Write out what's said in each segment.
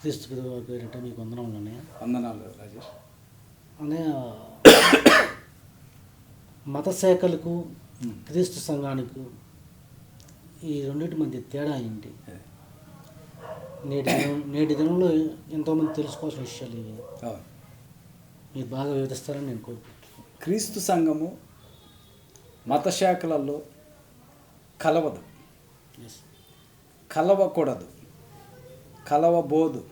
క్రీస్తు పేరిట మీకు వందనములని వందనాలు రాజేష్. అనే మత శాఖలకు క్రీస్తు సంఘానికి ఈ రెండింటి మధ్య తేడా ఏంటి. నేటి నేటి దినంలో ఎంతోమంది తెలుసుకోవాల్సిన విషయాలు ఇవి. మీరు బాగా వివరిస్తారని నేను కోరుకుంటున్నాను. క్రీస్తు సంఘము మత శాఖలలో కలవదు. కలవకూడదు. కలవబోదు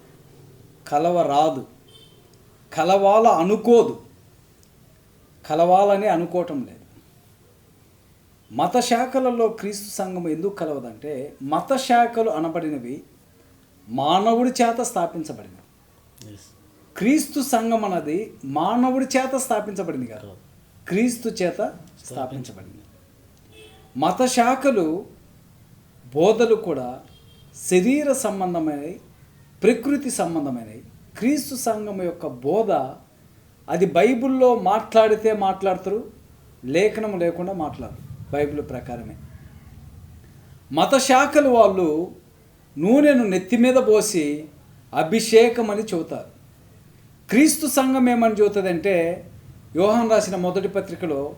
కలవరాదు కలవాల అనుకోదు. కలవాలని అనుకోవటం లేదు. మత శాఖలలో క్రీస్తు సంఘం ఎందుకు కలవదంటే మత శాఖలు అనబడినవి మానవుడి చేత స్థాపించబడినవి. క్రీస్తు సంఘం అన్నది మానవుడి చేత స్థాపించబడింది కాదు. క్రీస్తు చేత స్థాపించబడింది. మత శాఖలు బోధలు కూడా శరీర సంబంధమైనవి ప్రకృతి సంబంధమైనవి. క్రీస్తు సంఘం యొక్క బోధ అది బైబిల్లో మాట్లాడితే మాట్లాడతారు లేఖనం లేకుండా మాట్లాడరు బైబిల్ ప్రకారమే. మత శాఖలు వాళ్ళు నూనెను నెత్తి మీద పోసి అభిషేకం అని చెబుతారు. క్రీస్తు సంఘం ఏమని చెబుతుందంటే యోహన్ రాసిన మొదటి పత్రికలో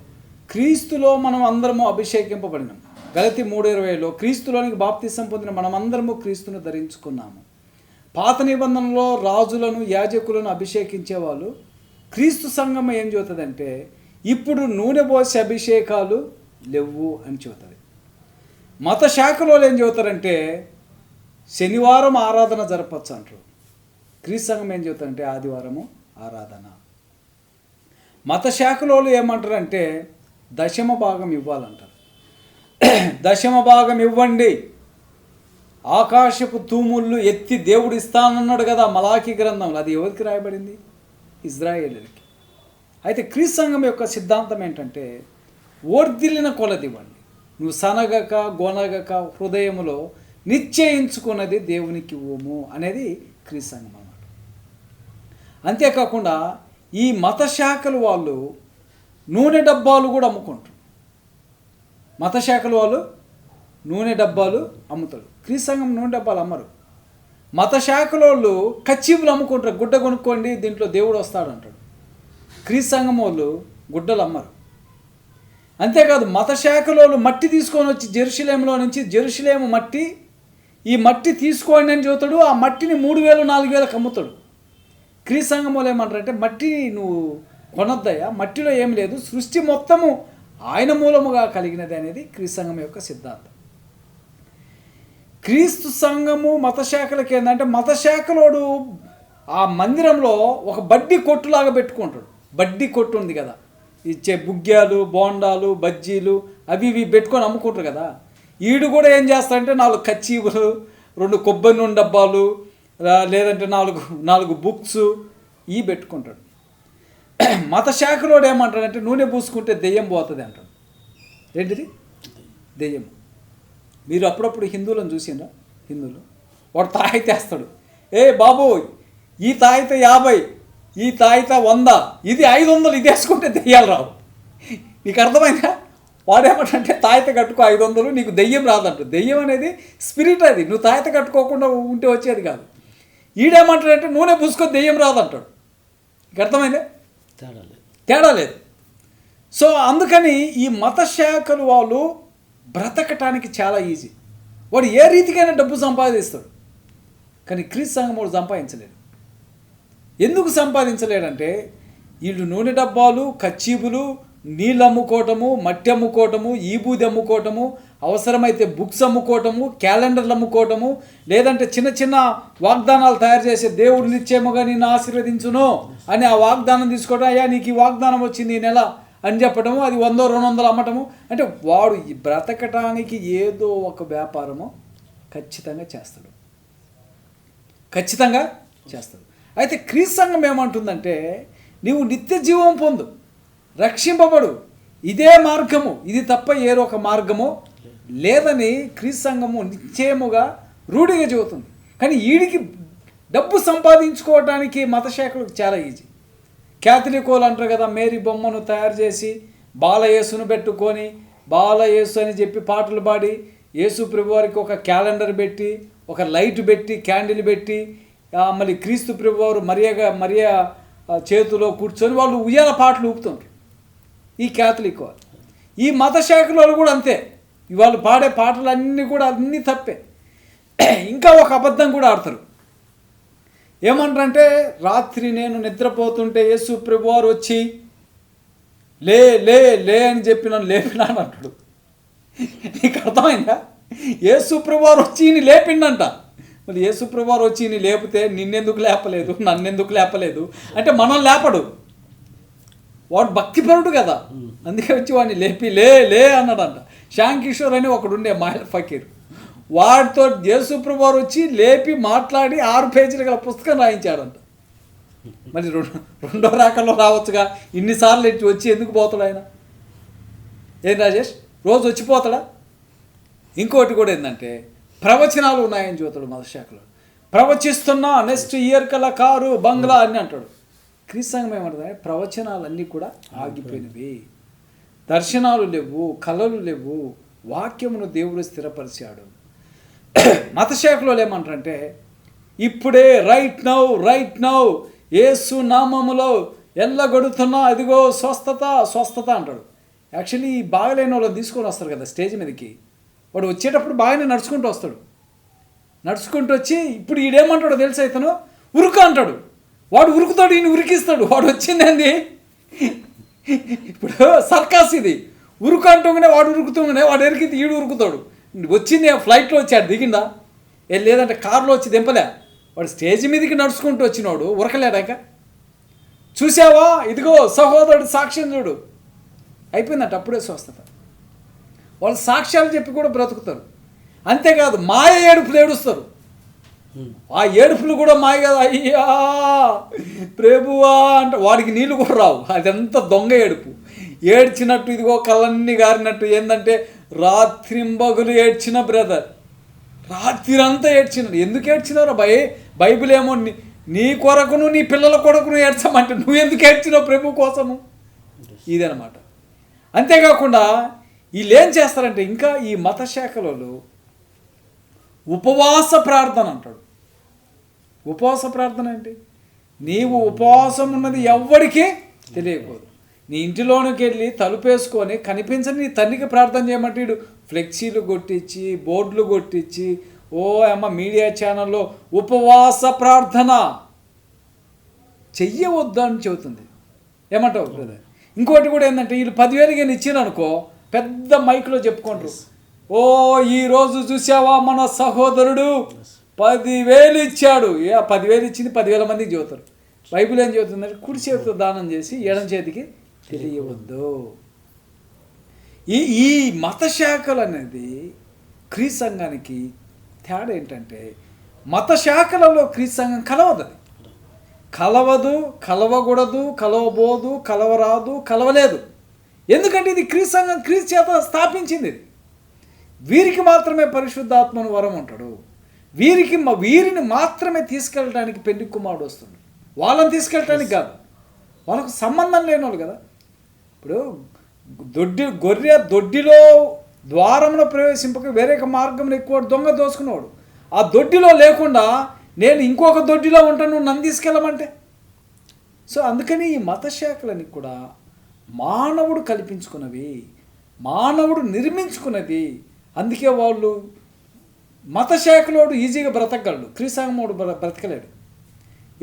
క్రీస్తులో మనం అందరము అభిషేకింపబడినాం గలతి మూడు ఇరవైలో క్రీస్తులోనికి బాప్తిసం పొందిన మనమందరము క్రీస్తును ధరించుకున్నాము. పాత నిబంధనలో రాజులను యాజకులను అభిషేకించేవాళ్ళు క్రీస్తు సంఘం ఏం చూతుందంటే ఇప్పుడు నూనె పోసే అభిషేకాలు లేవు అని చెబుతుంది. మత శాఖలో ఏం చెబుతారంటే శనివారం ఆరాధన జరపచ్చు అంటారు. క్రీస్తు సంఘం ఏం చెబుతారంటే ఆదివారము ఆరాధన మత శాఖలో ఏమంటారంటే దశమ భాగం ఇవ్వాలంటారు దశమ భాగం ఇవ్వండి. ఆకాశపు తూముళ్ళు ఎత్తి దేవుడు ఇస్తానన్నాడు కదా మలాఖీ గ్రంథంలో. అది ఎవరికి రాయబడింది? ఇజ్రాయేలీలకి. అయితే క్రీస్తు సంఘం యొక్క సిద్ధాంతం ఏంటంటే ఓర్దిల్లిన కొలదివ్వండి. నువ్వు సనగక గొనగక హృదయములో నిశ్చయించుకున్నది దేవునికి ఇవ్వము అనేది క్రీస్తు సంఘం అన్నమాట. అంతేకాకుండా ఈ మత శాఖలు వాళ్ళు నూనె డబ్బాలు కూడా అమ్ముకుంటారు. మత శాఖల వాళ్ళు నూనె డబ్బాలు అమ్ముతారు. క్రీసంగం నూనె డబ్బాలు అమ్మరు. మత శాఖల వాళ్ళు కచ్చీపులు అమ్ముకుంటారు. గుడ్డ కొనుక్కోండి దీంట్లో దేవుడు వస్తాడు అంటాడు. క్రీస్తు వాళ్ళు గుడ్డలు అమ్మరు. అంతేకాదు మత శాఖలో వాళ్ళు మట్టి తీసుకొని వచ్చి జెరూసలేంలో నుంచి జెరూసలేము మట్టి ఈ మట్టి తీసుకోండి అని చెబుతాడు. ఆ మట్టిని మూడు వేలు నాలుగు వేలకు అమ్ముతాడు. క్రీస్తు వాళ్ళు ఏమంటారంటే మట్టి నువ్వు కొనొద్దయ్యా మట్టిలో ఏం లేదు. సృష్టి మొత్తము ఆయన మూలముగా కలిగినది అనేది క్రీస్తు సంఘం యొక్క సిద్ధాంతం. క్రీస్తు సంఘము మతశాఖలకి ఏంటంటే మత శాఖలోడు ఆ మందిరంలో ఒక బడ్డీ కొట్టులాగా పెట్టుకుంటాడు. బడ్డీ కొట్టు ఉంది కదా. ఇచ్చే బుగ్గ్యాలు బోండాలు బజ్జీలు అవి ఇవి పెట్టుకొని అమ్ముకుంటారు కదా. ఈడు కూడా ఏం చేస్తాడంటే నాలుగు కచ్చీవులు రెండు కొబ్బరి నూనె డబ్బాలు లేదంటే నాలుగు నాలుగు బుక్స్ ఇవి పెట్టుకుంటాడు. మత శాఖలోడు ఏమంటాడంటే నూనె పూసుకుంటే దెయ్యం పోతుంది అంటాడు ఏంటిది? దెయ్యం. మీరు అప్పుడప్పుడు హిందువులను చూసిండ్రా? హిందువులు. వాడు తాయితేస్తాడు ఏ బాబు ఈ తాయిత యాభై ఈ తాయిత వంద ఇది ఐదు వందలు ఇది వేసుకుంటే దెయ్యాలు రావు. నీకు అర్థమైందా? వాడేమంటే తాయిత కట్టుకో ఐదు వందలు నీకు దెయ్యం రాదంట దెయ్యం అనేది స్పిరిట్ అది. నువ్వు తాయిత కట్టుకోకుండా ఉంటే వచ్చేది కాదు. ఈడేమంటాడంటే నూనె పూసుకో దెయ్యం రాదంటాడు. నీకు అర్థమైందా? తేడా లేదు. తేడా లేదు. సో అందుకని ఈ మత శాఖలు వాళ్ళు బ్రతకటానికి చాలా ఈజీ. వాడు ఏ రీతికైనా డబ్బు సంపాదిస్తాడు. కానీ క్రీస్తు సంఘం వాడు సంపాదించలేడు ఎందుకు సంపాదించలేడంటే వీళ్ళు నూనె డబ్బాలు కచ్చీబులు నీళ్ళు అమ్ముకోవటము మట్టి అమ్ముకోవటము ఈ బూది అమ్ముకోవటము అవసరమైతే బుక్స్ అమ్ముకోవటము క్యాలెండర్లు అమ్ముకోవటము లేదంటే చిన్న చిన్న వాగ్దానాలు తయారు చేసే దేవుడు నిత్యముగా నిన్ను ఆశీర్వదించును అని ఆ వాగ్దానం తీసుకోవడం అయ్యా నీకు ఈ వాగ్దానం వచ్చింది ఈ నెల అని చెప్పటము అది వందో రెండు వందలు అమ్మటము. అంటే వాడు ఈ బ్రతకటానికి ఏదో ఒక వ్యాపారము ఖచ్చితంగా చేస్తాడు. ఖచ్చితంగా చేస్తాడు. అయితే క్రీస్తు సంఘం ఏమంటుందంటే నీవు నిత్య జీవం పొందు రక్షింపబడు. ఇదే మార్గము. ఇది తప్ప ఏరొక మార్గము లేదని క్రీస్తు సంఘము నిశ్చయముగా రూఢిగా చెబుతుంది. కానీ వీడికి డబ్బు సంపాదించుకోవడానికి మత శాఖలకు చాలా ఈజీ క్యాథలికోలు అంటారు కదా మేరీ బొమ్మను తయారు చేసి బాలయేసును పెట్టుకొని బాలయేసు అని చెప్పి పాటలు పాడి యేసు ప్రభు వారికి ఒక క్యాలెండర్ పెట్టి ఒక లైట్ పెట్టి క్యాండిల్ పెట్టి మళ్ళీ క్రీస్తు ప్రభు వారు మరియగా చేతిలో కూర్చొని వాళ్ళు ఉయ్యాల పాటలు ఊపుతుంటారు ఈ క్యాథలిక్ వాళ్ళు ఈ మత శాఖలు వాళ్ళు కూడా అంతే. వాళ్ళు పాడే పాటలు అన్నీ కూడా అన్నీ తప్పే. ఇంకా ఒక అబద్ధం కూడా ఆడతారు. ఏమంటారంటే రాత్రి నేను నిద్రపోతుంటే యేసు ప్రభు వారు వచ్చి లే లే లే అని చెప్పి నన్ను లేపినాను అంటాడు. నీకు అర్థమైందా? యేసు ప్రభు వారు వచ్చి ఈయన లేపిండంట. మరి యేసు ప్రభు వారు వచ్చి ఈయన లేపితే నిన్నెందుకు లేపలేదు? నన్నెందుకు లేపలేదు? అంటే మనం లేపడు. వాడు భక్తిపరుడు కదా. అందుకే వచ్చి వాడిని లేపి లే లే అన్నాడంట. శ్యామ్ కిషోర్ అని ఒకడు ఉండే మాయల్ ఫకీర్. వాడితో యేసుప్రభు వారు వచ్చి లేపి మాట్లాడి ఆరు పేజీలు గల పుస్తకం రాయించాడంట మరి రెండు రెండో రాకల్లో రావచ్చుగా? ఇన్నిసార్లు ఇటు వచ్చి ఎందుకు పోతాడు ఆయన? ఏం రాజేష్? రోజు వచ్చిపోతాడా ఇంకోటి కూడా ఏంటంటే ప్రవచనాలు ఉన్నాయని చూతాడు మధుశాఖలో. ప్రవచిస్తున్నా నెక్స్ట్ ఇయర్ కల్లా కారు బంగ్లా అని అంటాడు. క్రీస్తు ఏమంటుంది ప్రవచనాలన్నీ కూడా ఆగిపోయినవి. దర్శనాలు లేవు కళలు లేవు వాక్యమును దేవుడు స్థిరపరిచాడు. మతశాఖలో ఏమంటారంటే ఇప్పుడే right now right now Yesu నామములో ఎల్లగొడుతున్నా అదిగో స్వస్థత స్వస్థత అంటాడు. యాక్చువల్లీ ఈ బాగలేని వాళ్ళని తీసుకొని వస్తారు కదా స్టేజ్ మీదకి. వాడు వచ్చేటప్పుడు బాగానే నడుచుకుంటూ వస్తాడు. నడుచుకుంటూ వచ్చి ఇప్పుడు ఈడేమంటాడో తెలుసు ఇతను? ఉరుకు అంటాడు. వాడు ఉరుకుతాడు ఈయన ఉరికిస్తాడు. వాడు వచ్చిందండి ఇప్పుడు సర్కాస్ ఇది. ఉరుకు అంటూనే వాడు ఉరుకుతుంగానే వాడు ఎరికితే ఈడు ఉరుకుతాడు. వచ్చింది ఫ్లైట్లో వచ్చాడు దిగిందా ఏ లేదంటే కారులో వచ్చి దింపలే. వాడు స్టేజ్ మీదకి నడుచుకుంటూ వచ్చినాడు ఉరకలేడాక చూసావా? ఇదిగో సహోదరుడు సాక్ష్యం చూడు. అయిపోయిందంట అప్పుడే స్వస్థత. వాళ్ళు సాక్ష్యాలు చెప్పి కూడా బ్రతుకుతారు. అంతేకాదు మాయ ఏడుపులు ఏడుస్తారు. ఆ ఏడుపులు కూడా మాయ కదా అయ్యా! ప్రభువా అంటే. వాడికి నీళ్ళు కూడా రావు. అదంతా దొంగ ఏడుపు. ఏడ్చినట్టు ఇదిగో కళ్ళన్నీ గారినట్టు. ఏంటంటే రాత్రింబగులు ఏడ్చిన బ్రదర్. రాత్రి అంతా ఏడ్చినాడు. ఎందుకు ఏడ్చినారా భయ? బైబిల్ ఏమో నీ- నీ కొరకును నీ పిల్లల కొరకును ఏడ్చమంటే నువ్వు ఎందుకు ఏడ్చినావు ప్రభు కోసము? ఇదనమాట అంతేకాకుండా వీళ్ళు ఏం చేస్తారంటే ఇంకా ఈ మత శాఖలలో ఉపవాస ప్రార్థన అంటాడు. ఉపవాస ప్రార్థన ఏంటి? నీవు ఉపవాసం ఉన్నది ఎవ్వడికి తెలియకూడదు నీ ఇంటిలోనికి వెళ్ళి తలుపేసుకొని కనిపించని నీ తల్లికి ప్రార్థన చేయమంటాడు ఫ్లెక్సీలు కొట్టించి బోర్డులు కొట్టించి ఓ అమ్మ మీడియా ఛానల్లో ఉపవాస ప్రార్థన చెయ్యవద్దు అని చెబుతుంది. ఏమంటావు ఇంకోటి కూడా ఏంటంటే వీళ్ళు పదివేలు కానీ ఇచ్చిరనుకో పెద్ద మైక్లో చెప్పుకుంటారు. ఓ ఈరోజు చూసావా మన సహోదరుడు? పదివేలు ఇచ్చాడు. ఏ పదివేలు ఇచ్చింది పదివేల మందికి చదువుతారు బైబిల్ ఏం చదువుతుందంటే కుడి చేతితో దానం చేసి ఎడం చేతికి తెలియవద్దు. ఈ ఈ మత శాఖలు అనేది క్రీ సంఘానికి తేడా ఏంటంటే మత శాఖలలో క్రీ సంఘం కలవదు అది. కలవదు కలవకూడదు కలవబోదు కలవరాదు కలవలేదు. ఎందుకంటే ఇది క్రీ సంఘం క్రీస్తు చేత స్థాపించింది ఇది. వీరికి మాత్రమే పరిశుద్ధాత్మను వరం ఉంటాడు. వీరికి మ- వీరిని మాత్రమే తీసుకెళ్ళడానికి పెళ్ళి కుమారుడు వస్తుంది వాళ్ళని తీసుకెళ్ళటానికి కాదు. వాళ్ళకు సంబంధం లేని వాళ్ళు కదా. ఇప్పుడు దొడ్డి గొర్రె దొడ్డిలో ద్వారంలో ప్రవేశింపక వేరే ఒక మార్గంలో ఎక్కువ దొంగ దోసుకునేవాడు ఆ దొడ్డిలో లేకుండా నేను ఇంకొక దొడ్డిలో ఉంటాను నువ్వు నన్ను తీసుకెళ్ళమంటే? సో అందుకని ఈ మత శాఖలని కూడా మానవుడు కల్పించుకున్నవి మానవుడు నిర్మించుకున్నది అందుకే వాళ్ళు మతశాఖలోడు ఈజీగా బ్రతకగలడు. క్రీసాంగమోడు బ్ర బ్రతకలేడు.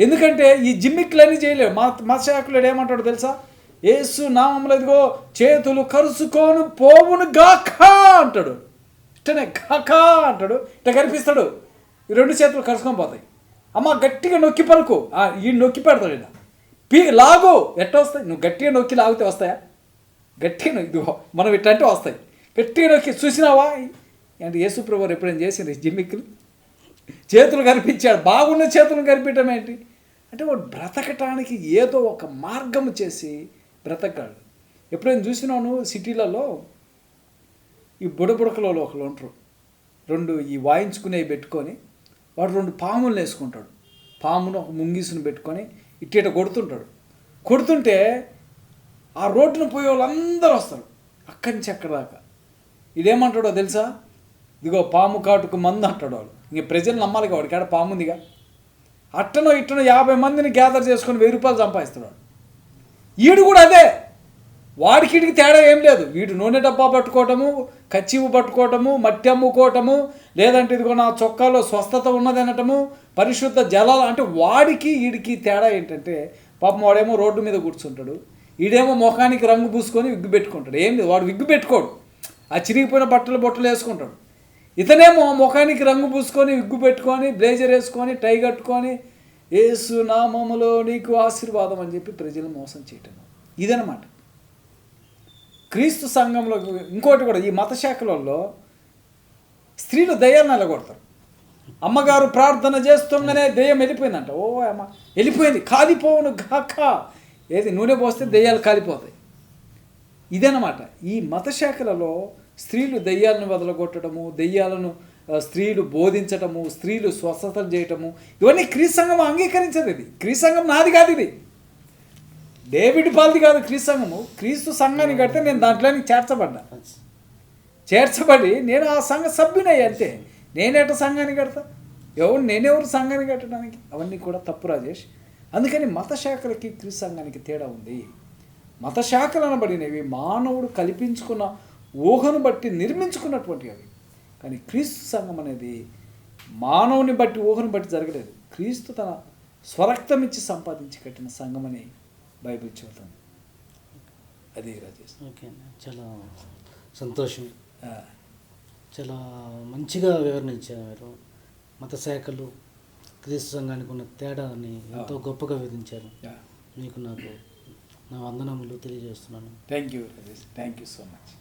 ఎందుకంటే ఈ జిమ్మిక్లన్నీ చేయలేడు. మా మత మతశాఖలోడు ఏమంటాడు తెలుసా? ఏసు నామంలో ఇదిగో చేతులు కరుసుకొని పోవును గాక అంటాడు. ఇట్టనే గాక అంటాడు. ఇట్ట కనిపిస్తాడు. ఈ రెండు చేతులు కరుసుకొని పోతాయి. అమ్మ గట్టిగా నొక్కి పలుకు. ఈ నొక్కి పెడతాడు ఈయన. పీ లాగు. ఎట్ట వస్తాయి నువ్వు గట్టిగా నొక్కి లాగితే వస్తాయా? గట్టిగా నొక్కి ఇదిగో మనం ఇట్టంటే వస్తాయి. గట్టిగా నొక్కి చూసినావా అంటే యేసుప్రభు ఎప్పుడైనా చేసింది జిమ్మిక్కులు చేతులు కనిపించాడు. బాగున్న చేతులు కనిపించడం ఏంటి? అంటే వాడు బ్రతకటానికి ఏదో ఒక మార్గం చేసి బ్రతకాడు. ఎప్పుడైనా చూసినాను సిటీలలో? ఈ బుడబుడకలలో ఒకరు ఉంటారు. రెండు ఈ వాయించుకునేవి పెట్టుకొని వాడు రెండు పాములు వేసుకుంటాడు. పామును ఒక ముంగీసును పెట్టుకొని ఇట్టిట కొడుతుంటాడు. కొడుతుంటే ఆ రోడ్డున పోయే వాళ్ళందరూ వస్తారు. అక్కడి నుంచి అక్కడ దాకా. ఇదేమంటాడో తెలుసా? ఇదిగో పాము కాటుకు మందు అంటాడు వాడు. ఇంక ప్రజలు నమ్మాలి వాడికి ఆడ పాము ఉందిగా. అట్టనో ఇట్టనో యాభై మందిని గ్యాదర్ చేసుకొని వెయ్యి రూపాయలు సంపాదిస్తున్నాడు ఈడు కూడా అదే. వాడికి ఈడికి తేడా ఏం లేదు. వీడు నూనె డబ్బా పట్టుకోవటము కచ్చివు పట్టుకోవటము మట్టి అమ్ముకోవటము లేదంటే ఇదిగో నా చొక్కాలో స్వస్థత ఉన్నది అనటము పరిశుద్ధ జలాలు అంటే వాడికి వీడికి తేడా ఏంటంటే పాపం వాడేమో రోడ్డు మీద కూర్చుంటాడు. ఈడేమో ముఖానికి రంగు పూసుకొని విగ్గు పెట్టుకుంటాడు. ఏం లేదు వాడు విగ్గు పెట్టుకోడు. ఆ చిరిగిపోయిన బట్టలు బొట్టలు వేసుకుంటాడు. ఇతనేమో ముఖానికి రంగు పూసుకొని విగ్గు పెట్టుకొని బ్లేజర్ వేసుకొని టై కట్టుకొని ఏసు నామములో నీకు ఆశీర్వాదం అని చెప్పి ప్రజలు మోసం చేయటం. ఇదనమాట క్రీస్తు సంఘంలో ఇంకోటి కూడా ఈ మత శాఖలలో స్త్రీలు దయ్యాన్ని నిలగొడతారు అమ్మగారు ప్రార్థన చేస్తుండగానే దెయ్యం వెళ్ళిపోయిందంట. ఓ అమ్మ వెళ్ళిపోయింది కాలిపోవును గాక ఏది నూనె పోస్తే దెయ్యాలు కాలిపోతాయి. ఇదనమాట ఈ మత శాఖలలో స్త్రీలు దెయ్యాలను వదలగొట్టడము దెయ్యాలను స్త్రీలు బోధించటము స్త్రీలు స్వస్థతలు చేయటము ఇవన్నీ క్రీస్తు సంఘం అంగీకరించదు ఇది. క్రీస్తు సంఘం నాది కాదు ఇది. డేవిడ్ పాల్ది కాదు క్రీస్తు సంఘము. క్రీస్తు సంఘాన్ని కడితే నేను దాంట్లోని చేర్చబడ్డా. చేర్చబడి నేను ఆ సంఘ సభ్యునయ్యి అంతే. నేనేట సంఘాన్ని కడతా? ఎవరు నేనెవరు సంఘాన్ని కట్టడానికి? అవన్నీ కూడా తప్పు రాజేష్. అందుకని మత శాఖలకి క్రీస్తు సంఘానికి తేడా ఉంది. మత శాఖలు అనబడినవి మానవుడు కల్పించుకున్న ఊహను బట్టి నిర్మించుకున్నటువంటివి అవి. కానీ క్రీస్తు సంఘం అనేది మానవుని బట్టి ఊహను బట్టి జరగలేదు. క్రీస్తు తన స్వరక్తం ఇచ్చి సంపాదించి కట్టిన సంఘం అని బైబిల్ చెబుతుంది. అది రాజేష్. ఓకే అండి. చాలా సంతోషం. చాలా మంచిగా వివరించారు మీరు. మత శాఖలు క్రీస్తు సంఘానికి ఉన్న తేడాని ఎంతో గొప్పగా వివరించారు. మీకు నాకు నా వందనములు తెలియజేస్తున్నాను. Thank you thank you so much